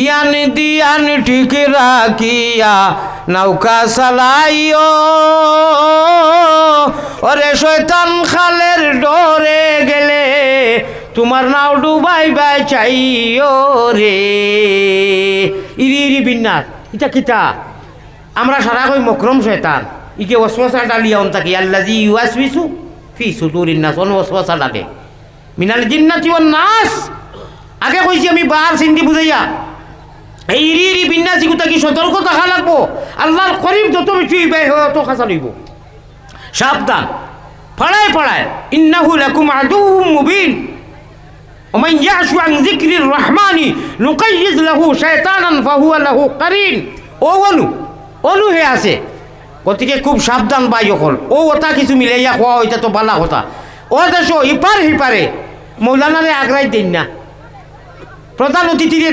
ইয়ান দিয়ান ঠিক রাখিয়া নৌকা চালাইও। ওরে শয়তান খালের ডরে গেলে তোমার নাও ডুবাই বাই চাইও রে। ইরি ইরি বিন্যাস, ইটা কিতা আমরা সারা কই মকরম শয়তান। ইকে ওসওয়াসা ডালিয়া অন থাকি আল্লাজি ইউয়াসবিসু ফি সুদুরিন নাস, অন ওসওয়াসা ডালে মিনাল জিন্নাতি ওয়ান নাস। আগে কইছি আমি বার সিন্দি বুঝাইয়া। এই ইরি ইরি বিন্যাসী কোথা কি সতর্ক থাকা লাগবো আল্লাহর করিম যত বেশি ব্যয় হয় অত খাসা লইব সাবধান পড়ায় পড়ায় ইন্নাহু লাকুম আদুউম মুবিন ومن يعش عن ذكر الرحمن نقيض له شيطانا فهو له قرين ও অনু অনু হে আছে গতিকে খুব সাবধান বাই অকল ও ওটা কিছু মিলাইয়া খোয়া ওইটা তো বালা কথা ও দেশ ইপার হিপারে মৌলানারে আগ্রাই দিন না প্রধান অতিথিরে